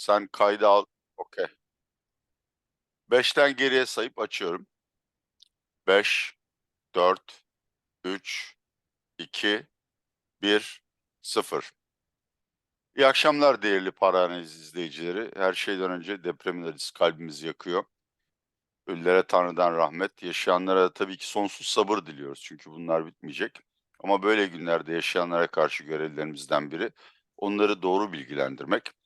Sen kaydı al. Okey. Beşten geriye sayıp açıyorum. Beş, dört, üç, iki, bir, sıfır. İyi akşamlar değerli para analiz izleyicileri. Her şeyden önce acısı kalbimizi yakıyor. Ölülere Tanrı'dan rahmet, yaşayanlara da tabii ki sonsuz sabır diliyoruz. Çünkü bunlar bitmeyecek. Ama böyle günlerde yaşayanlara karşı görevlerimizden biri onları doğru bilgilendirmek.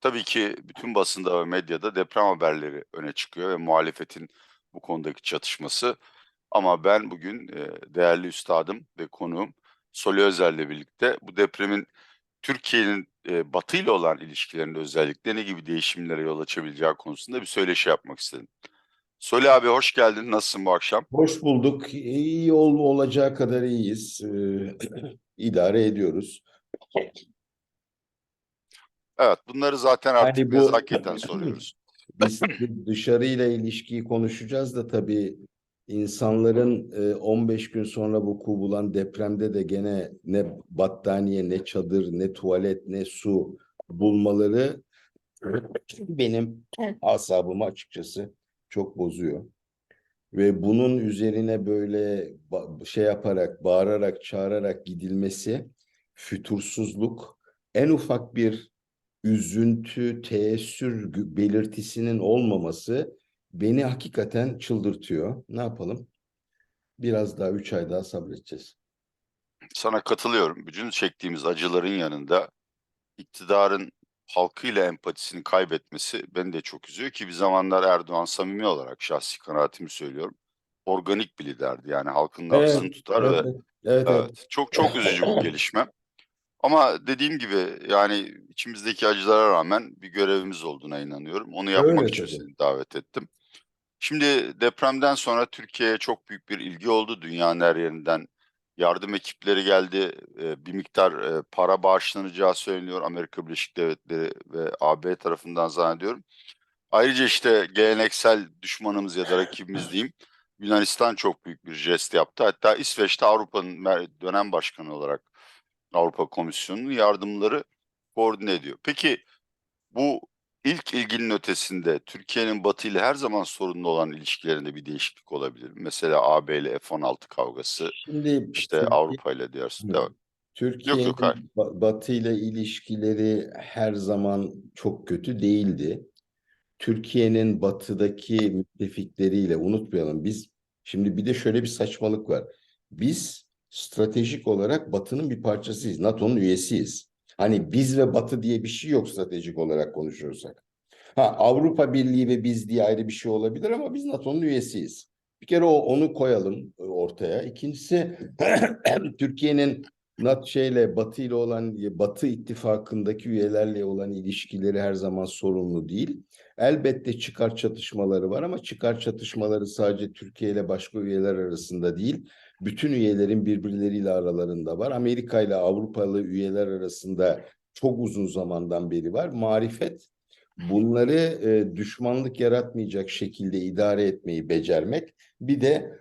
Tabii ki bütün basında ve medyada deprem haberleri öne çıkıyor ve muhalefetin bu konudaki çatışması. Ama ben bugün e, değerli üstadım ve konuğum Soli Özer'le birlikte bu depremin Türkiye'nin e, Batı ile olan ilişkilerinde özellikle ne gibi değişimlere yol açabileceği konusunda bir söyleşi yapmak istedim. Soli abi hoş geldin. Nasılsın bu akşam? Hoş bulduk. İyi ol, olacağı kadar iyiyiz. Ee, idare ediyoruz. Evet bunları zaten artık Yani bu- nezaketen soruyoruz. Biz dışarıyla ilişkiyi konuşacağız da tabii insanların e, 15 gün sonra vuku bulan depremde de gene ne battaniye, ne çadır, ne tuvalet, ne su bulmaları benim asabımı açıkçası çok bozuyor. Ve bunun üzerine böyle şey yaparak, bağırarak, çağırarak gidilmesi fütursuzluk, en ufak bir üzüntü, teessür belirtisinin olmaması beni hakikaten çıldırtıyor. Ne yapalım? Biraz daha üç ay daha sabredeceğiz. Sana katılıyorum. Bütün çektiğimiz acıların yanında iktidarın halkıyla empatisini kaybetmesi beni de çok üzüyor ki bir zamanlar Erdoğan samimi olarak şahsi kanaatimi söylüyorum. Organik bir liderdi. Yani halkın nabzını tutar ve evet, evet, evet. Evet, çok çok üzücü bu gelişme. Ama dediğim gibi yani içimizdeki acılara rağmen bir görevimiz olduğuna inanıyorum. Onu yapmak Öyle için tabii. seni davet ettim. Şimdi depremden sonra Türkiye'ye çok büyük bir ilgi oldu dünyanın her yerinden. Yardım ekipleri geldi, bir miktar para bağışlanacağı söyleniyor Amerika Birleşik Devletleri ve AB tarafından zannediyorum. Ayrıca işte geleneksel düşmanımız ya da rakibimiz diyeyim Yunanistan çok büyük bir jest yaptı. Hatta İsveç'te Avrupa'nın dönem başkanı olarak Avrupa Komisyonu'nun yardımları koordine ediyor. Peki bu ilk ilginin ötesinde Türkiye'nin Batı ile her zaman sorunlu olan ilişkilerinde bir değişiklik olabilir. Mesela AB ile F-16 kavgası, Şimdi işte Türkiye- Avrupa ile diğer. Türkiye'nin Batı ile ilişkileri her zaman çok kötü değildi. Türkiye'nin batıdaki müttefikleriyle unutmayalım biz şimdi bir de şöyle bir saçmalık var. Biz stratejik olarak batının bir parçasıyız. NATO'nun üyesiyiz. Hani biz ve batı diye bir şey yok stratejik olarak konuşursak. Ha Avrupa Birliği ve biz diye ayrı bir şey olabilir ama biz NATO'nun üyesiyiz. Bir kere o onu koyalım e, ortaya. İkincisi Türkiye'nin NATO şeyle Batı ile olan Batı ittifakındaki üyelerle olan ilişkileri her zaman sorunlu değil. Elbette çıkar çatışmaları var ama çıkar çatışmaları sadece Türkiye ile başka üyeler arasında değil, bütün üyelerin birbirleriyle aralarında var. Amerika ile Avrupalı üyeler arasında çok uzun zamandan beri var. Marifet bunları e, düşmanlık yaratmayacak şekilde idare etmeyi becermek. Bir de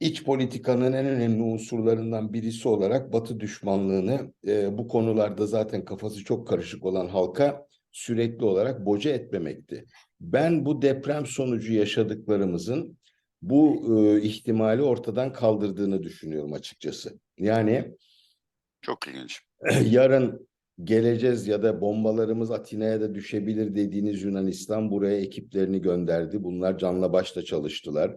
iç politikanın en önemli unsurlarından birisi olarak Batı düşmanlığını e, bu konularda zaten kafası çok karışık olan halka sürekli olarak boca etmemekti. Ben bu deprem sonucu yaşadıklarımızın bu e, ihtimali ortadan kaldırdığını düşünüyorum açıkçası. Yani Çok ilginç. yarın geleceğiz ya da bombalarımız Atina'ya da düşebilir dediğiniz Yunanistan buraya ekiplerini gönderdi. Bunlar canla başla çalıştılar.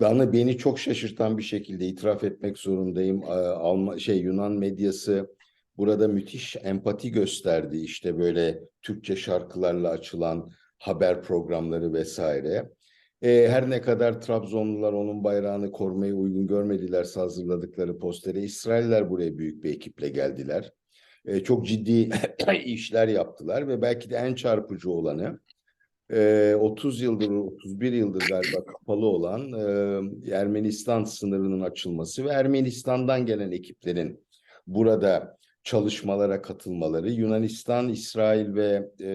Bana beni çok şaşırtan bir şekilde itiraf etmek zorundayım. Alma, şey Yunan medyası burada müthiş empati gösterdi. İşte böyle Türkçe şarkılarla açılan haber programları vesaire. Ee, her ne kadar Trabzonlular onun bayrağını korumaya uygun görmedilerse hazırladıkları postere İsrailler buraya büyük bir ekiple geldiler. Ee, çok ciddi işler yaptılar ve belki de en çarpıcı olanı e, 30 yıldır, 31 yıldır galiba kapalı olan e, Ermenistan sınırının açılması ve Ermenistan'dan gelen ekiplerin burada çalışmalara katılmaları, Yunanistan, İsrail ve e,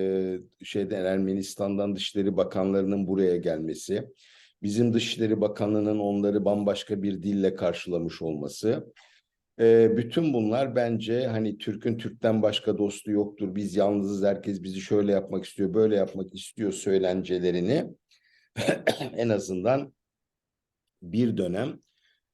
şeyden Ermenistan'dan Dışişleri Bakanlarının buraya gelmesi, bizim Dışişleri Bakanlığı'nın onları bambaşka bir dille karşılamış olması, Ee, bütün bunlar bence hani Türk'ün Türk'ten başka dostu yoktur. Biz yalnızız herkes bizi şöyle yapmak istiyor, böyle yapmak istiyor söylencelerini en azından bir dönem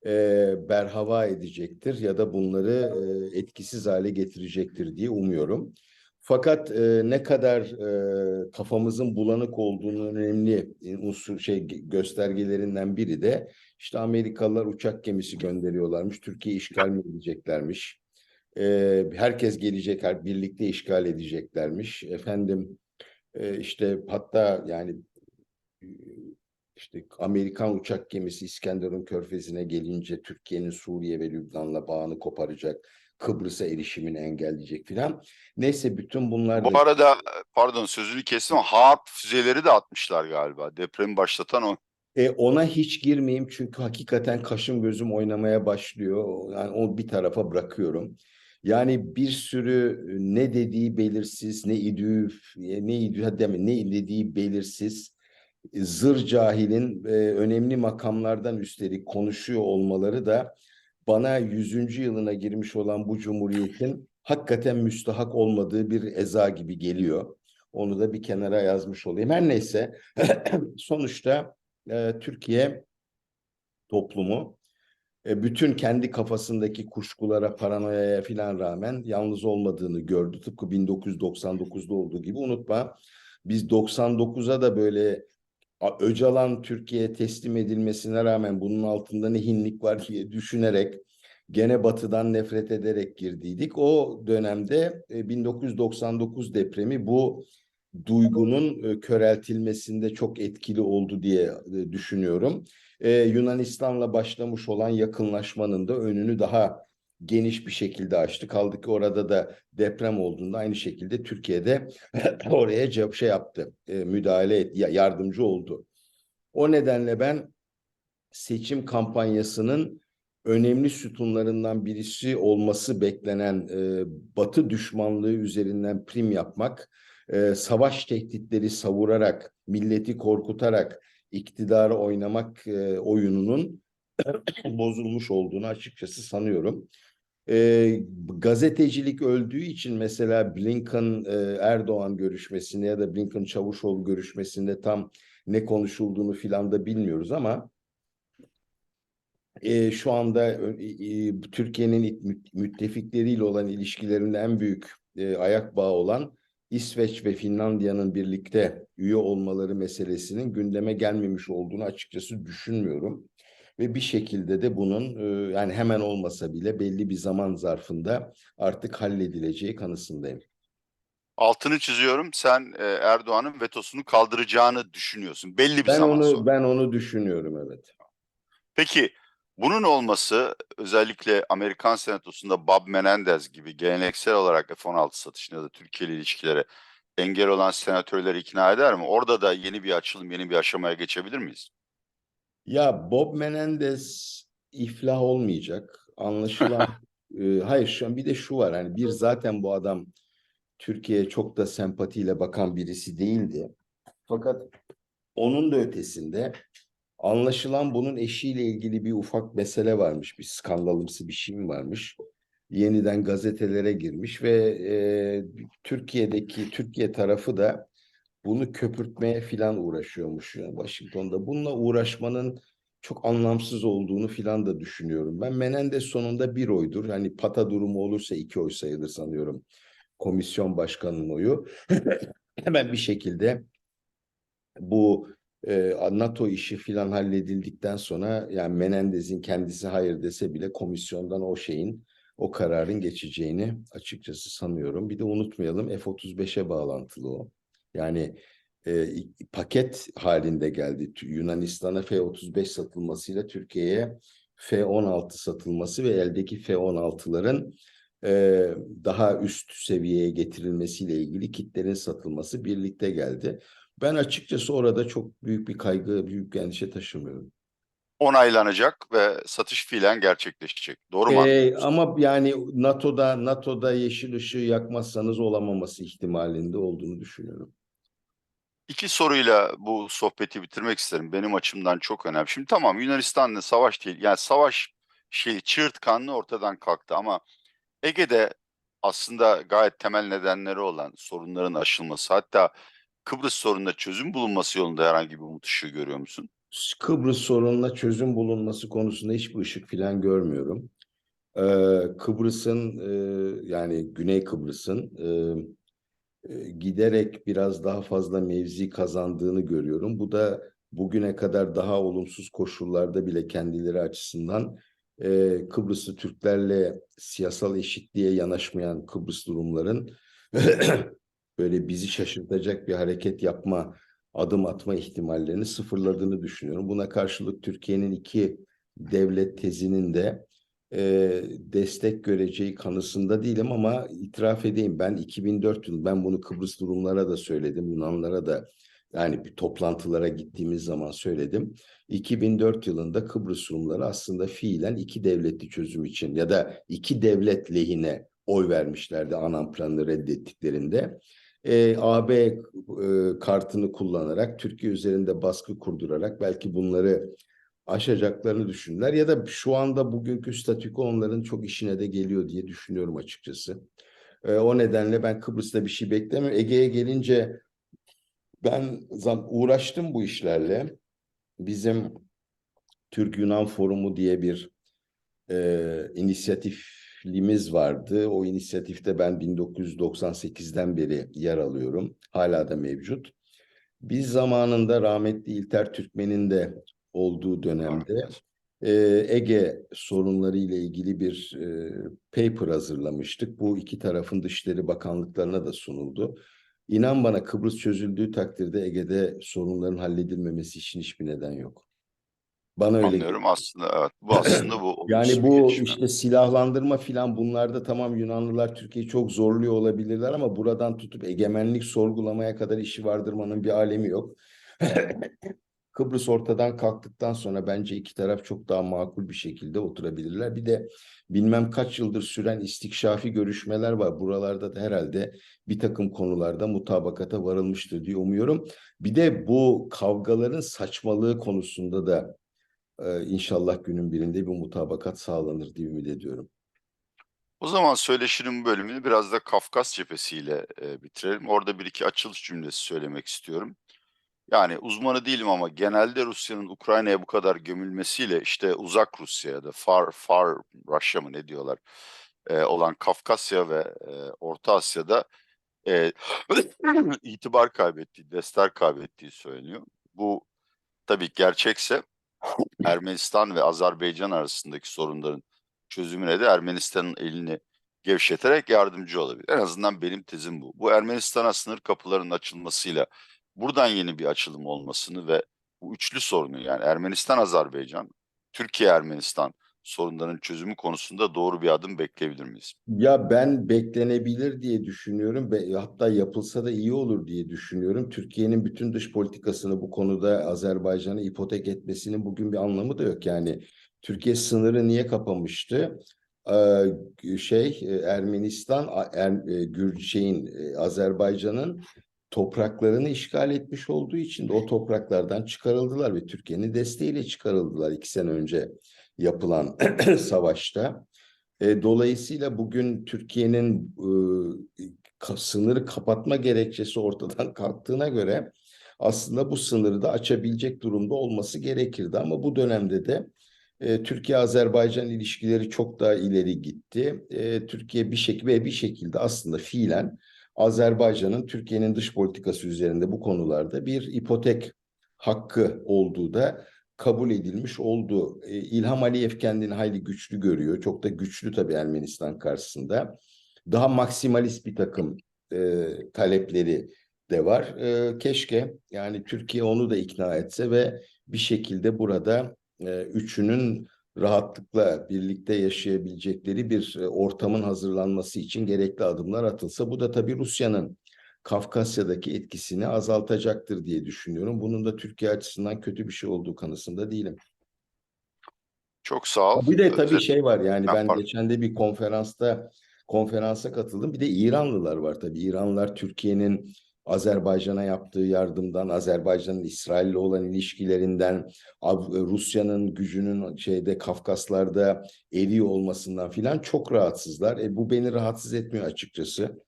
e, berhava edecektir ya da bunları e, etkisiz hale getirecektir diye umuyorum. Fakat e, ne kadar e, kafamızın bulanık olduğunun önemli e, unsur şey göstergelerinden biri de işte Amerikalılar uçak gemisi gönderiyorlarmış. Türkiye işgal mi edeceklermiş? E, herkes gelecek, her birlikte işgal edeceklermiş. Efendim e, işte hatta yani işte Amerikan uçak gemisi İskenderun Körfezi'ne gelince Türkiye'nin Suriye ve Lübnan'la bağını koparacak. Kıbrıs'a erişimini engelleyecek filan. Neyse bütün bunlar da Bu arada pardon sözünü kestim ama HAARP füzeleri de atmışlar galiba. Depremi başlatan o. E, ona hiç girmeyeyim çünkü hakikaten kaşım gözüm oynamaya başlıyor. Yani o bir tarafa bırakıyorum. Yani bir sürü ne dediği belirsiz, ne idüğü, ne idüğü, hadi deme, ne dediği belirsiz, zır cahilin e, önemli makamlardan üstelik konuşuyor olmaları da bana 100. yılına girmiş olan bu cumhuriyetin hakikaten müstahak olmadığı bir eza gibi geliyor. Onu da bir kenara yazmış olayım. Her neyse sonuçta e, Türkiye toplumu e, bütün kendi kafasındaki kuşkulara, paranoyaya filan rağmen yalnız olmadığını gördü. Tıpkı 1999'da olduğu gibi unutma. Biz 99'a da böyle Öcalan Türkiye'ye teslim edilmesine rağmen bunun altında ne hinlik var diye düşünerek gene batıdan nefret ederek girdiydik. O dönemde e, 1999 depremi bu duygunun e, köreltilmesinde çok etkili oldu diye e, düşünüyorum. Yunanistan'la başlamış olan yakınlaşmanın da önünü daha geniş bir şekilde açtı. Kaldı ki orada da deprem olduğunda aynı şekilde Türkiye'de oraya şey yaptı, e, müdahale etti, ya- yardımcı oldu. O nedenle ben seçim kampanyasının önemli sütunlarından birisi olması beklenen e, Batı düşmanlığı üzerinden prim yapmak, e, savaş tehditleri savurarak, milleti korkutarak iktidara oynamak e, oyununun bozulmuş olduğunu açıkçası sanıyorum. E, gazetecilik öldüğü için mesela Blinken e, Erdoğan görüşmesinde ya da Blinken Çavuşoğlu görüşmesinde tam ne konuşulduğunu filan da bilmiyoruz ama e, şu anda e, Türkiye'nin müttefikleriyle olan ilişkilerinde en büyük e, ayak bağı olan İsveç ve Finlandiya'nın birlikte üye olmaları meselesinin gündeme gelmemiş olduğunu açıkçası düşünmüyorum. Ve bir şekilde de bunun e, yani hemen olmasa bile belli bir zaman zarfında artık halledileceği kanısındayım. Altını çiziyorum. Sen e, Erdoğan'ın vetosunu kaldıracağını düşünüyorsun. Belli bir Ben zaman onu sonra. ben onu düşünüyorum evet. Peki bunun olması özellikle Amerikan Senatosu'nda Bob Menendez gibi geleneksel olarak F-16 satışına da Türkiye ile ilişkilere engel olan senatörleri ikna eder mi? Orada da yeni bir açılım, yeni bir aşamaya geçebilir miyiz? Ya Bob Menendez iflah olmayacak. Anlaşılan e, hayır şu an bir de şu var hani bir zaten bu adam Türkiye'ye çok da sempatiyle bakan birisi değildi. Fakat onun da ötesinde anlaşılan bunun eşiyle ilgili bir ufak mesele varmış. Bir skandalımsı bir şey mi varmış? Yeniden gazetelere girmiş ve e, Türkiye'deki Türkiye tarafı da bunu köpürtmeye filan uğraşıyormuş yani Washington'da. Bununla uğraşmanın çok anlamsız olduğunu filan da düşünüyorum. Ben Menendez sonunda bir oydur. Hani pata durumu olursa iki oy sayılır sanıyorum. Komisyon başkanının oyu. Hemen bir şekilde bu e, NATO işi filan halledildikten sonra yani Menendez'in kendisi hayır dese bile komisyondan o şeyin o kararın geçeceğini açıkçası sanıyorum. Bir de unutmayalım F-35'e bağlantılı o. Yani e, paket halinde geldi. Yunanistan'a F-35 satılmasıyla Türkiye'ye F-16 satılması ve eldeki F-16'ların e, daha üst seviyeye getirilmesiyle ilgili kitlerin satılması birlikte geldi. Ben açıkçası orada çok büyük bir kaygı, büyük bir endişe taşımıyorum. Onaylanacak ve satış fiilen gerçekleşecek. Doğru mu Ee, ama yani NATO'da NATO'da yeşil ışığı yakmazsanız olamaması ihtimalinde olduğunu düşünüyorum. İki soruyla bu sohbeti bitirmek isterim. Benim açımdan çok önemli. Şimdi tamam Yunanistan'la savaş değil. Yani savaş şey çığırtkanlığı ortadan kalktı ama Ege'de aslında gayet temel nedenleri olan sorunların aşılması hatta Kıbrıs sorununa çözüm bulunması yolunda herhangi bir umut ışığı görüyor musun? Kıbrıs sorununa çözüm bulunması konusunda hiçbir ışık falan görmüyorum. Ee, Kıbrıs'ın e, yani Güney Kıbrıs'ın e, giderek biraz daha fazla mevzi kazandığını görüyorum. Bu da bugüne kadar daha olumsuz koşullarda bile kendileri açısından e, Kıbrıslı Türklerle siyasal eşitliğe yanaşmayan Kıbrıs durumların böyle bizi şaşırtacak bir hareket yapma, adım atma ihtimallerini sıfırladığını düşünüyorum. Buna karşılık Türkiye'nin iki devlet tezinin de e, destek göreceği kanısında değilim ama itiraf edeyim ben 2004 yılı ben bunu Kıbrıs durumlara da söyledim Yunanlara da yani bir toplantılara gittiğimiz zaman söyledim. 2004 yılında Kıbrıs Rumları aslında fiilen iki devletli çözüm için ya da iki devlet lehine oy vermişlerdi Anam planını reddettiklerinde. E, AB e, kartını kullanarak Türkiye üzerinde baskı kurdurarak belki bunları aşacaklarını düşündüler ya da şu anda bugünkü statüko onların çok işine de geliyor diye düşünüyorum açıkçası. Ee, o nedenle ben Kıbrıs'ta bir şey beklemiyorum. Ege'ye gelince ben uğraştım bu işlerle. Bizim Türk-Yunan Forumu diye bir e, inisiyatifimiz vardı. O inisiyatifte ben 1998'den beri yer alıyorum. Hala da mevcut. Biz zamanında rahmetli İlter Türkmen'in de olduğu dönemde e, Ege sorunları ile ilgili bir e, paper hazırlamıştık. Bu iki tarafın Dışişleri Bakanlıklarına da sunuldu. İnan bana Kıbrıs çözüldüğü takdirde Ege'de sorunların halledilmemesi için hiçbir neden yok. Bana öyle Anlıyorum aslında evet. Bu aslında bu yani bu gelişme. işte silahlandırma filan bunlarda tamam Yunanlılar Türkiye'yi çok zorluyor olabilirler ama buradan tutup egemenlik sorgulamaya kadar işi vardırmanın bir alemi yok. Kıbrıs ortadan kalktıktan sonra bence iki taraf çok daha makul bir şekilde oturabilirler. Bir de bilmem kaç yıldır süren istikşafi görüşmeler var. Buralarda da herhalde bir takım konularda mutabakata varılmıştır diye umuyorum. Bir de bu kavgaların saçmalığı konusunda da e, inşallah günün birinde bir mutabakat sağlanır diye ümit ediyorum. O zaman söyleşinin bölümünü biraz da Kafkas cephesiyle e, bitirelim. Orada bir iki açılış cümlesi söylemek istiyorum. Yani uzmanı değilim ama genelde Rusya'nın Ukrayna'ya bu kadar gömülmesiyle işte uzak Rusya ya da far far Russia mı ne diyorlar e, olan Kafkasya ve e, Orta Asya'da e, itibar kaybettiği, destek kaybettiği söyleniyor. Bu tabii gerçekse Ermenistan ve Azerbaycan arasındaki sorunların çözümüne de Ermenistan'ın elini gevşeterek yardımcı olabilir. En azından benim tezim bu. Bu Ermenistan'a sınır kapılarının açılmasıyla buradan yeni bir açılım olmasını ve bu üçlü sorunu yani Ermenistan-Azerbaycan, Türkiye-Ermenistan sorunlarının çözümü konusunda doğru bir adım bekleyebilir miyiz? Ya ben beklenebilir diye düşünüyorum ve hatta yapılsa da iyi olur diye düşünüyorum. Türkiye'nin bütün dış politikasını bu konuda Azerbaycan'a ipotek etmesinin bugün bir anlamı da yok. Yani Türkiye sınırı niye kapamıştı? Ee, şey e, Ermenistan, Er, e, Gür e, Azerbaycan'ın topraklarını işgal etmiş olduğu için de o topraklardan çıkarıldılar ve Türkiye'nin desteğiyle çıkarıldılar iki sene önce yapılan savaşta. E, dolayısıyla bugün Türkiye'nin e, sınırı kapatma gerekçesi ortadan kalktığına göre aslında bu sınırı da açabilecek durumda olması gerekirdi. Ama bu dönemde de e, Türkiye-Azerbaycan ilişkileri çok daha ileri gitti. E, Türkiye bir şekilde bir şekilde aslında fiilen Azerbaycan'ın Türkiye'nin dış politikası üzerinde bu konularda bir ipotek hakkı olduğu da kabul edilmiş oldu. E, İlham Aliyev kendini hayli güçlü görüyor. Çok da güçlü tabii Ermenistan karşısında. Daha maksimalist bir takım e, talepleri de var. E, keşke yani Türkiye onu da ikna etse ve bir şekilde burada e, üçünün rahatlıkla birlikte yaşayabilecekleri bir e, ortamın hazırlanması için gerekli adımlar atılsa. Bu da tabii Rusya'nın Kafkasya'daki etkisini azaltacaktır diye düşünüyorum. Bunun da Türkiye açısından kötü bir şey olduğu kanısında değilim. Çok sağ ol. Bir de tabii Özet- şey var yani ben pardon. geçen de bir konferansta konferansa katıldım. Bir de İranlılar var tabii. İranlılar Türkiye'nin Azerbaycan'a yaptığı yardımdan, Azerbaycan'ın İsrail'le olan ilişkilerinden, Av- Rusya'nın gücünün şeyde Kafkaslar'da eriyor olmasından filan çok rahatsızlar. E, bu beni rahatsız etmiyor açıkçası.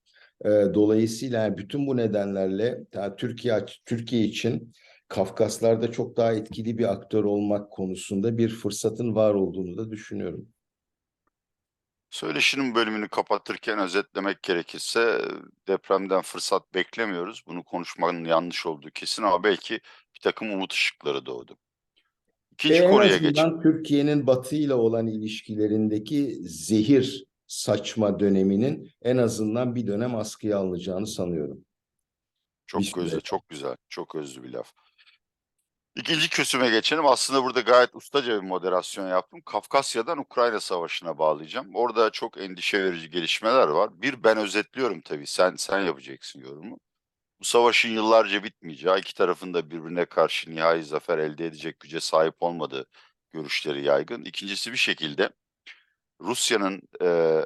E, dolayısıyla bütün bu nedenlerle Türkiye Türkiye için Kafkaslar'da çok daha etkili bir aktör olmak konusunda bir fırsatın var olduğunu da düşünüyorum. Söyleşinin bölümünü kapatırken özetlemek gerekirse depremden fırsat beklemiyoruz. Bunu konuşmanın yanlış olduğu kesin ama belki bir takım umut ışıkları doğdu. İkinci en konuya geçelim. Türkiye'nin Batı ile olan ilişkilerindeki zehir saçma döneminin en azından bir dönem askıya alınacağını sanıyorum. Çok Bir güzel, süre. çok güzel, çok özlü bir laf. İkinci kösüme geçelim. Aslında burada gayet ustaca bir moderasyon yaptım. Kafkasya'dan Ukrayna Savaşı'na bağlayacağım. Orada çok endişe verici gelişmeler var. Bir ben özetliyorum tabii. Sen sen yapacaksın yorumu. Bu savaşın yıllarca bitmeyeceği, iki tarafın da birbirine karşı nihai zafer elde edecek güce sahip olmadığı görüşleri yaygın. İkincisi bir şekilde Rusya'nın eee,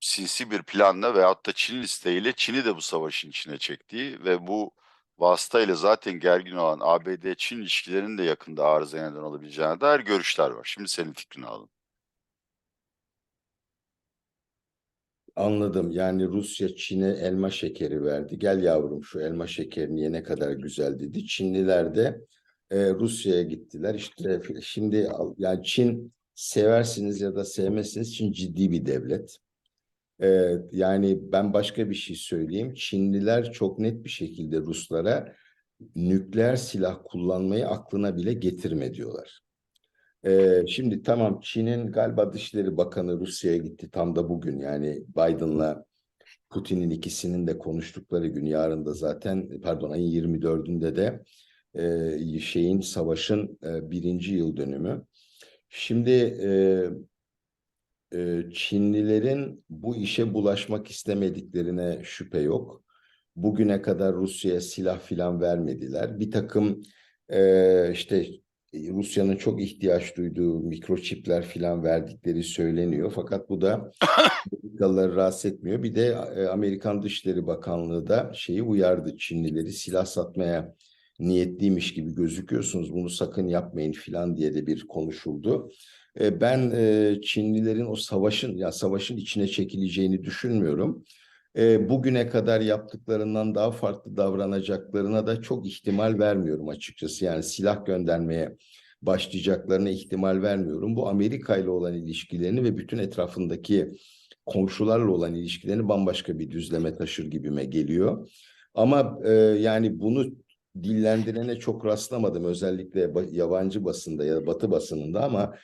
sinsi bir planla veyahut da Çin'in isteğiyle Çin'i de bu savaşın içine çektiği ve bu vasıtayla zaten gergin olan ABD-Çin ilişkilerinin de yakında arızaya neden olabileceğine dair görüşler var. Şimdi senin fikrini alalım. Anladım. Yani Rusya Çin'e elma şekeri verdi. Gel yavrum şu elma şekerini ye ne kadar güzel dedi. Çinliler de e, Rusya'ya gittiler. İşte şimdi yani Çin seversiniz ya da sevmezsiniz Çin ciddi bir devlet. Yani ben başka bir şey söyleyeyim. Çinliler çok net bir şekilde Ruslara nükleer silah kullanmayı aklına bile getirme diyorlar. Ee, şimdi tamam Çin'in galiba Dışişleri Bakanı Rusya'ya gitti tam da bugün yani Biden'la Putin'in ikisinin de konuştukları gün yarın da zaten pardon ayın 24'ünde de e, şeyin savaşın e, birinci yıl dönümü. Şimdi e, Çinlilerin bu işe bulaşmak istemediklerine şüphe yok. Bugüne kadar Rusya'ya silah filan vermediler. Bir takım e, işte Rusya'nın çok ihtiyaç duyduğu mikroçipler filan verdikleri söyleniyor. Fakat bu da Amerikalıları rahatsız etmiyor. Bir de e, Amerikan Dışişleri Bakanlığı da şeyi uyardı Çinlileri silah satmaya niyetliymiş gibi gözüküyorsunuz. Bunu sakın yapmayın filan diye de bir konuşuldu. E, Ben e, Çinlilerin o savaşın ya savaşın içine çekileceğini düşünmüyorum. E, Bugüne kadar yaptıklarından daha farklı davranacaklarına da çok ihtimal vermiyorum açıkçası. Yani silah göndermeye başlayacaklarına ihtimal vermiyorum. Bu Amerika ile olan ilişkilerini ve bütün etrafındaki komşularla olan ilişkilerini bambaşka bir düzleme taşır gibime geliyor. Ama e, yani bunu dillendirene çok rastlamadım özellikle ba- yabancı basında ya da batı basınında ama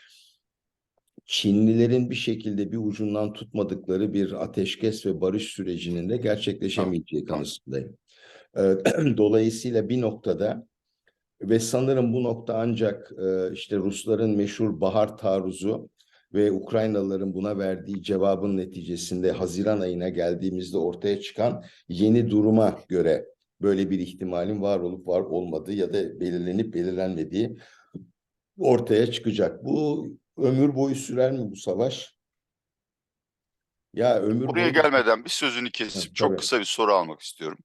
Çinlilerin bir şekilde bir ucundan tutmadıkları bir ateşkes ve barış sürecinin de gerçekleşemeyeceği kanısındayım. Dolayısıyla bir noktada ve sanırım bu nokta ancak e, işte Rusların meşhur bahar taarruzu ve Ukraynalıların buna verdiği cevabın neticesinde Haziran ayına geldiğimizde ortaya çıkan yeni duruma göre böyle bir ihtimalin var olup var olmadığı ya da belirlenip belirlenmediği ortaya çıkacak. Bu ömür boyu sürer mi bu savaş? Ya ömür Buraya boyu gelmeden bir sözünü kesip Ha, çok tabii. kısa bir soru almak istiyorum.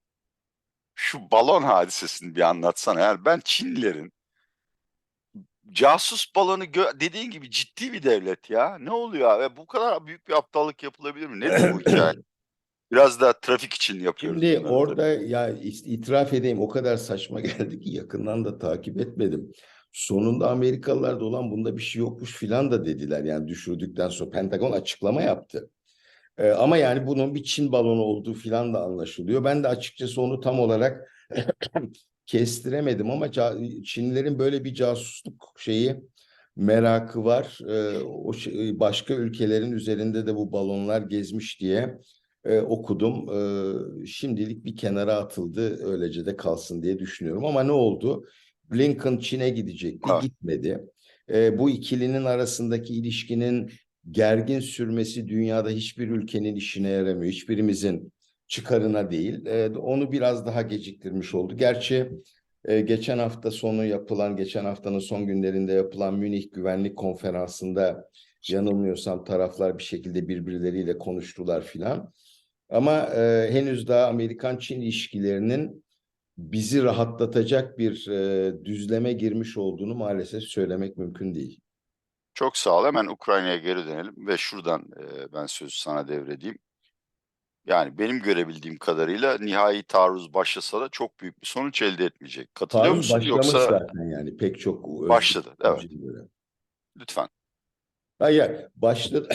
Şu balon hadisesini bir anlatsana. Yani ben Çinlilerin casus balonu dediğin gibi ciddi bir devlet ya. Ne oluyor ve bu kadar büyük bir aptallık yapılabilir mi? Nedir bu hikaye? Biraz da trafik için yapıyoruz Şimdi bunları orada ya itiraf edeyim o kadar saçma geldi ki yakından da takip etmedim. Sonunda Amerikalılar da olan bunda bir şey yokmuş filan da dediler. Yani düşürdükten sonra Pentagon açıklama yaptı. Ee, ama yani bunun bir Çin balonu olduğu filan da anlaşılıyor. Ben de açıkçası onu tam olarak kestiremedim ama Çinlilerin böyle bir casusluk şeyi merakı var. Ee, o şey- başka ülkelerin üzerinde de bu balonlar gezmiş diye e, okudum. Ee, şimdilik bir kenara atıldı. Öylece de kalsın diye düşünüyorum. Ama ne oldu? Blinken Çin'e gidecekti, Ha. gitmedi. Ee, bu ikilinin arasındaki ilişkinin gergin sürmesi dünyada hiçbir ülkenin işine yaramıyor. Hiçbirimizin çıkarına değil. Ee, onu biraz daha geciktirmiş oldu. Gerçi e, geçen hafta sonu yapılan, geçen haftanın son günlerinde yapılan Münih Güvenlik Konferansı'nda yanılmıyorsam taraflar bir şekilde birbirleriyle konuştular filan. Ama e, henüz daha Amerikan-Çin ilişkilerinin bizi rahatlatacak bir e, düzleme girmiş olduğunu maalesef söylemek mümkün değil. Çok sağ ol. Hemen Ukrayna'ya geri dönelim ve şuradan e, ben sözü sana devredeyim. Yani benim görebildiğim kadarıyla nihai taarruz başlasa da çok büyük bir sonuç elde etmeyecek. Katılıyor Taarruz musun? Yoksa zaten yani pek çok Başladı, evet. göre. lütfen. Hayır, başladı.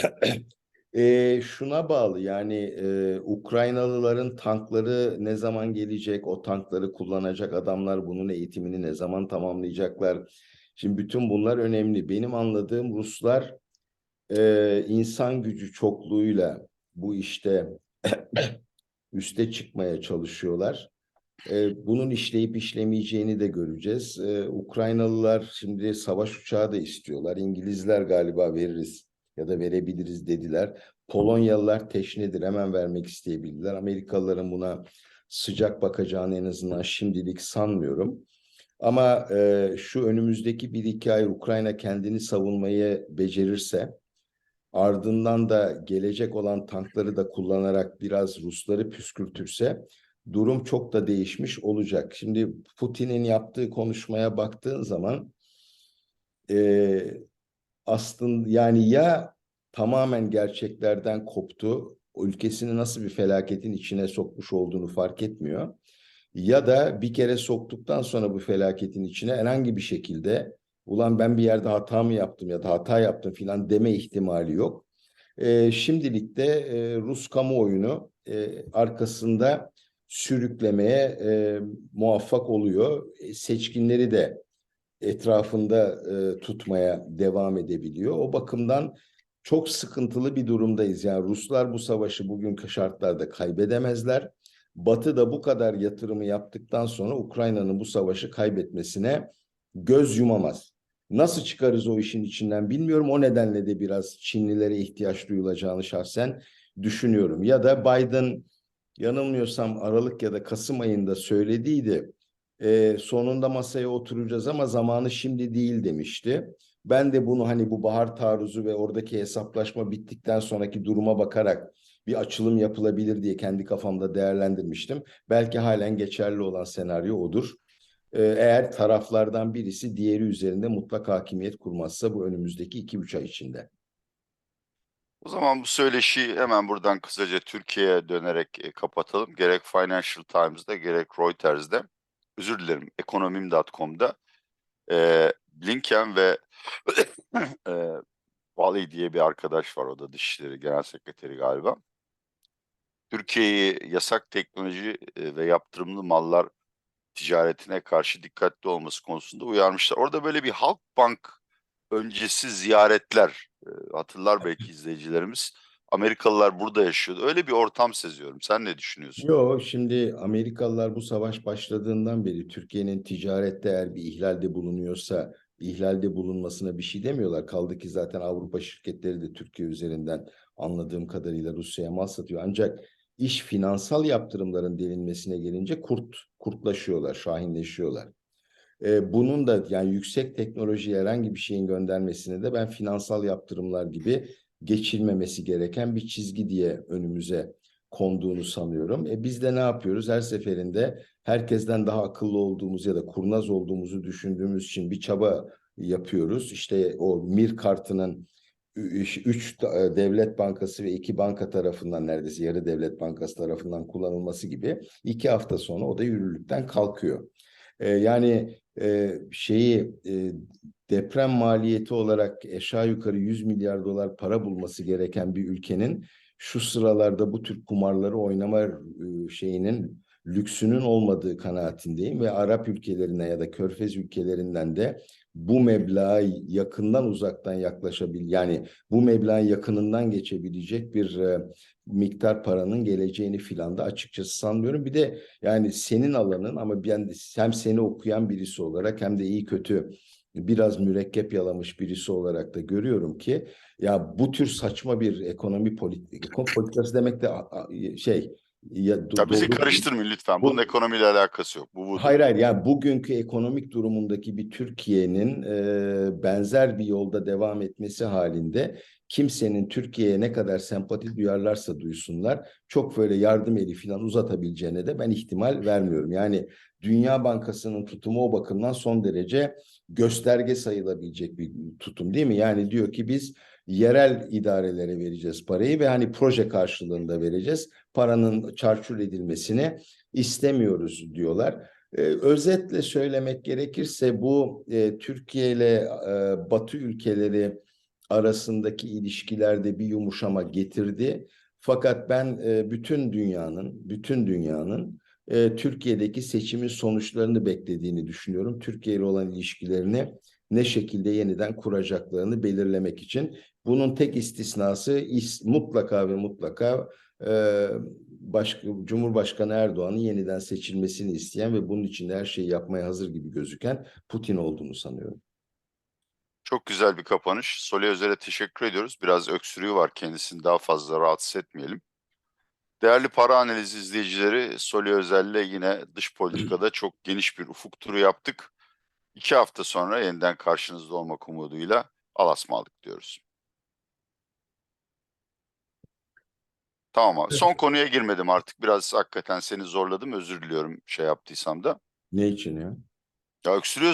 Eee, şuna bağlı yani eee, Ukraynalıların tankları ne zaman gelecek, o tankları kullanacak adamlar bunun eğitimini ne zaman tamamlayacaklar? Şimdi bütün bunlar önemli. Benim anladığım Ruslar eee, insan gücü çokluğuyla bu işte üste çıkmaya çalışıyorlar. Ee, bunun işleyip işlemeyeceğini de göreceğiz. Ee, Ukraynalılar şimdi savaş uçağı da istiyorlar. İngilizler galiba veririz ya da verebiliriz dediler. Polonyalılar teşnedir hemen vermek isteyebilirler. Amerikalıların buna sıcak bakacağını en azından şimdilik sanmıyorum. Ama e, şu önümüzdeki bir iki ay Ukrayna kendini savunmayı becerirse ardından da gelecek olan tankları da kullanarak biraz Rusları püskürtürse durum çok da değişmiş olacak. Şimdi Putin'in yaptığı konuşmaya baktığın zaman eee aslında yani ya tamamen gerçeklerden koptu, ülkesini nasıl bir felaketin içine sokmuş olduğunu fark etmiyor. Ya da bir kere soktuktan sonra bu felaketin içine herhangi bir şekilde ulan ben bir yerde hata mı yaptım ya da hata yaptım filan deme ihtimali yok. Ee, şimdilik de e, Rus kamuoyunu e, arkasında sürüklemeye e, muvaffak oluyor. E, seçkinleri de etrafında e, tutmaya devam edebiliyor. O bakımdan çok sıkıntılı bir durumdayız. Yani Ruslar bu savaşı bugünkü şartlarda kaybedemezler. Batı da bu kadar yatırımı yaptıktan sonra Ukrayna'nın bu savaşı kaybetmesine göz yumamaz. Nasıl çıkarız o işin içinden bilmiyorum. O nedenle de biraz Çinlilere ihtiyaç duyulacağını şahsen düşünüyorum. Ya da Biden yanılmıyorsam Aralık ya da Kasım ayında söylediydi. E, sonunda masaya oturacağız ama zamanı şimdi değil demişti. Ben de bunu hani bu bahar taarruzu ve oradaki hesaplaşma bittikten sonraki duruma bakarak bir açılım yapılabilir diye kendi kafamda değerlendirmiştim. Belki halen geçerli olan senaryo odur. Ee, Eğer taraflardan birisi diğeri üzerinde mutlak hakimiyet kurmazsa bu önümüzdeki iki üç ay içinde. O zaman bu söyleşiyi hemen buradan kısaca Türkiye'ye dönerek e, kapatalım. Gerek Financial Times'da gerek Reuters'de, özür dilerim ekonomim.com'da e, Blinken ve e, Valley diye bir arkadaş var. O da Dışişleri Genel Sekreteri galiba. Türkiye'yi yasak teknoloji e, ve yaptırımlı mallar ticaretine karşı dikkatli olması konusunda uyarmışlar. Orada böyle bir Halkbank öncesi ziyaretler e, hatırlar belki izleyicilerimiz. Amerikalılar burada yaşıyordu. Öyle bir ortam seziyorum. Sen ne düşünüyorsun? Yo, şimdi Amerikalılar bu savaş başladığından beri Türkiye'nin ticarette eğer bir ihlalde bulunuyorsa ihlalde bulunmasına bir şey demiyorlar. Kaldı ki zaten Avrupa şirketleri de Türkiye üzerinden anladığım kadarıyla Rusya'ya mal satıyor. Ancak iş finansal yaptırımların delinmesine gelince kurt kurtlaşıyorlar, şahinleşiyorlar. Ee, bunun da yani yüksek teknoloji herhangi bir şeyin göndermesine de ben finansal yaptırımlar gibi geçilmemesi gereken bir çizgi diye önümüze konduğunu sanıyorum. E biz de ne yapıyoruz? Her seferinde herkesten daha akıllı olduğumuz ya da kurnaz olduğumuzu düşündüğümüz için bir çaba yapıyoruz. İşte o MIR kartının üç, üç da- devlet bankası ve iki banka tarafından neredeyse yarı devlet bankası tarafından kullanılması gibi iki hafta sonra o da yürürlükten kalkıyor. E, yani e, şeyi e, deprem maliyeti olarak aşağı yukarı 100 milyar dolar para bulması gereken bir ülkenin şu sıralarda bu tür kumarları oynama e, şeyinin lüksünün olmadığı kanaatindeyim ve Arap ülkelerine ya da Körfez ülkelerinden de bu meblağa yakından uzaktan yaklaşabil yani bu meblağın yakınından geçebilecek bir e, miktar paranın geleceğini filan da açıkçası sanmıyorum. Bir de yani senin alanın ama ben hem seni okuyan birisi olarak hem de iyi kötü biraz mürekkep yalamış birisi olarak da görüyorum ki ya bu tür saçma bir ekonomi politik politikası demek de şey ya, Ya bizi karıştırmayın lütfen. Bu- Bunun ekonomiyle alakası yok. Bu, bu Hayır hayır yani bugünkü ekonomik durumundaki bir Türkiye'nin e, benzer bir yolda devam etmesi halinde kimsenin Türkiye'ye ne kadar sempati duyarlarsa duysunlar çok böyle yardım eli falan uzatabileceğine de ben ihtimal vermiyorum. Yani Dünya Bankası'nın tutumu o bakımdan son derece gösterge sayılabilecek bir tutum değil mi? Yani diyor ki biz yerel idarelere vereceğiz parayı ve hani proje karşılığında vereceğiz. Paranın çarçur edilmesini istemiyoruz diyorlar. Ee, özetle söylemek gerekirse bu e, Türkiye ile e, Batı ülkeleri arasındaki ilişkilerde bir yumuşama getirdi. Fakat ben e, bütün dünyanın, bütün dünyanın e, Türkiye'deki seçimin sonuçlarını beklediğini düşünüyorum. Türkiye ile olan ilişkilerini ne şekilde yeniden kuracaklarını belirlemek için. Bunun tek istisnası is, mutlaka ve mutlaka e, başka, Cumhurbaşkanı Erdoğan'ın yeniden seçilmesini isteyen ve bunun için her şeyi yapmaya hazır gibi gözüken Putin olduğunu sanıyorum. Çok güzel bir kapanış. Soley Özel'e teşekkür ediyoruz. Biraz öksürüğü var kendisini daha fazla rahatsız etmeyelim. Değerli para analiz izleyicileri, Soley Özel'le yine dış politikada çok geniş bir ufuk turu yaptık. İki hafta sonra yeniden karşınızda olmak umuduyla alasmalık diyoruz. Tamam abi. Son konuya girmedim artık. Biraz hakikaten seni zorladım. Özür diliyorum şey yaptıysam da. Ne için ya? Ya öksürüyorsun.